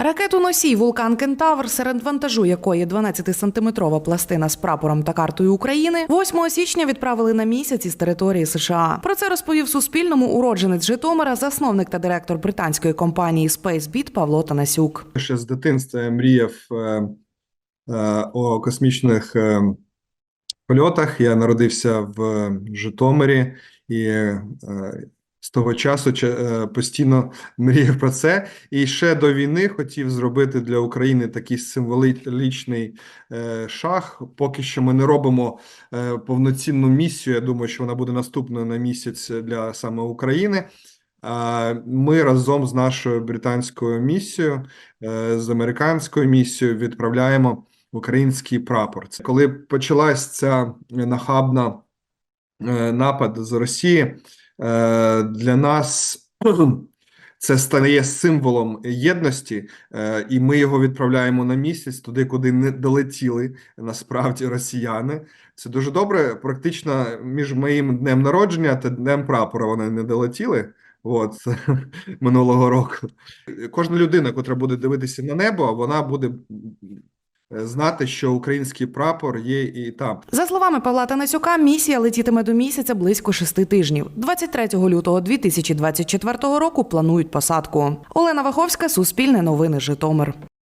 Ракету носій вулкан Кентавр, серед вантажу якої 12-сантиметрова пластина з прапором та картою України, 8 січня відправили на місяць із території США. Про це розповів Суспільному уродженець Житомира, засновник та директор британської компанії SpaceBit Павло Танасюк. ще з дитинства я мріяв е, е, о космічних е, польотах. Я народився в Житомирі і е, з того часу е, постійно мріяв про це. І ще до війни хотів зробити для України такий символічний е, шаг. Поки що ми не робимо е, повноцінну місію. Я думаю, що вона буде наступною на місяць для саме України. Ми разом з нашою британською місією, з американською місією відправляємо український прапор. Це коли почалась ця нахабна напад з Росії, для нас це стає символом єдності, е, і ми його відправляємо на місяць туди, куди не долетіли насправді росіяни. Це дуже добре. Практично між моїм днем народження та днем прапора вони не долетіли. От минулого року. Кожна людина, котра буде дивитися на небо, вона буде знати, що український прапор є і там. За словами Павла Танасюка, місія летітиме до місяця близько шести тижнів. 23 лютого 2024 року планують посадку. Олена Ваховська, Суспільне новини, Житомир.